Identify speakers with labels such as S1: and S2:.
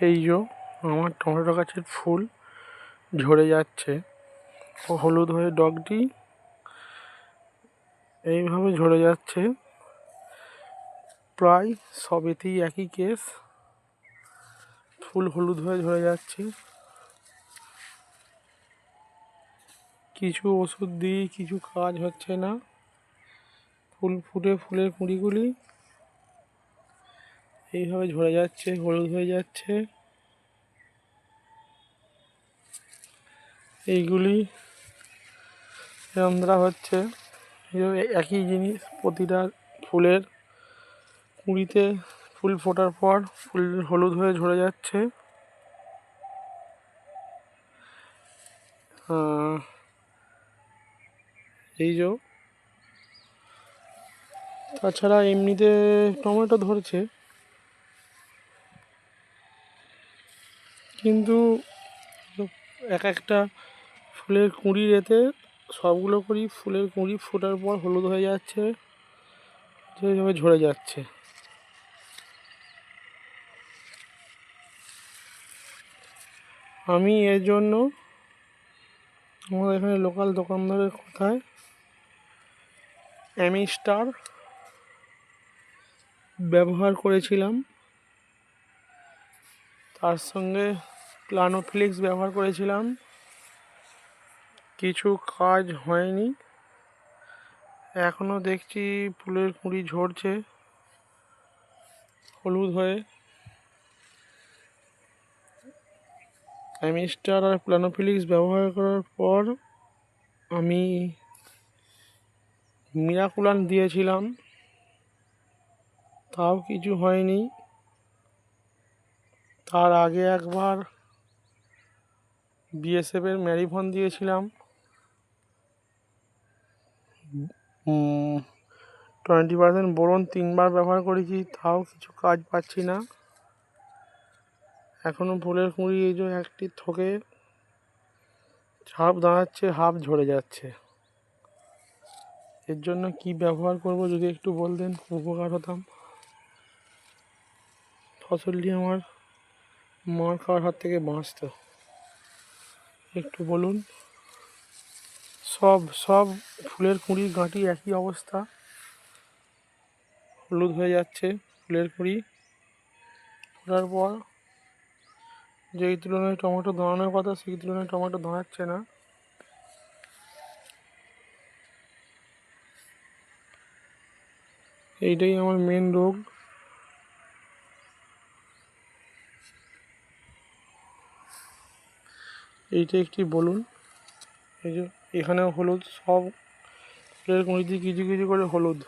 S1: এই যো আমার টমেটো গাছের ফুল ঝরে যাচ্ছে। ও হলুদ হয়ে ডগটি এইভাবে ঝরে যাচ্ছে। প্রায় সবেতেই একই কেস। ফুল হলুদ হয়ে ঝরে যাচ্ছে। কিছু ওষুধ দিই কিছু কাজ হচ্ছে না। ফুল ফুটে ফুলের কুঁড়িগুলি। এইভাবে ঝরে যাচ্ছে, হলুদ হয়ে যাচ্ছে। এইগুলি এরম হচ্ছে। একই জিনিস, প্রতিটা ফুলের কুঁড়িতে ফুল ফোটার পর ফুল হলুদ হয়ে ঝরে যাচ্ছে। এই যে, তাছাড়া এমনিতে টমেটো ধরছে। কিন্তু এক একটা ফুলের কুঁড়ির এতে সবগুলো করেই ফুলের কুঁড়ি ফোটার পর হলুদ হয়ে যাচ্ছে এইভাবে ঝরে যাচ্ছে। আমি এর জন্য আমাদের এখানে লোকাল দোকানদারের কথায় অ্যামিস্টার ব্যবহার করেছিলাম। তার সঙ্গে প্লানোফ্লিক্স ব্যবহার করেছিলাম। কিছু কাজ হয়নি। এখনও দেখছি ফুলের কুঁড়ি ঝরছে হলুদ হয়ে। অ্যামিস্টার আর প্লানোফিলিক্স ব্যবহার করার পর আমি মিরাকুলান দিয়েছিলাম। তাও কিছু হয়নি। তার আগে একবার বিএসএফের ম্যারিফোন দিয়েছিলাম। টোয়েন্টি পার্সেন্ট বোরন তিনবার ব্যবহার করেছি, তাও কিছু কাজ পাচ্ছি না। এখনও ফুলের কুঁড়ি এই যে একটি থোকে হাফ দাঁড়াচ্ছে, হাফ ঝরে যাচ্ছে। এর জন্য কি ব্যবহার করব যদি একটু বলতেন উপকার হতাম। ফসলটি আমার মার খাওয়ার হাত থেকে বাঁচত একটু বলুন, সব সব ফুলের কুঁড়ির গাঁটি একই অবস্থা? হলুদ হয়ে যাচ্ছে ফুলের কুঁড়ি। ফোটার পর যেই তুলনায় টমেটো দাঁড়ানোর কথা, সেই তুলনায় টমেটো দাঁড়াচ্ছে না। এইটাই আমার মেন রোগ। এইটা একটি বলুন। এই যে এখানেও হলুদ সব ফুলের কুঁড়িতে কিছু কিছু করে হলুদ।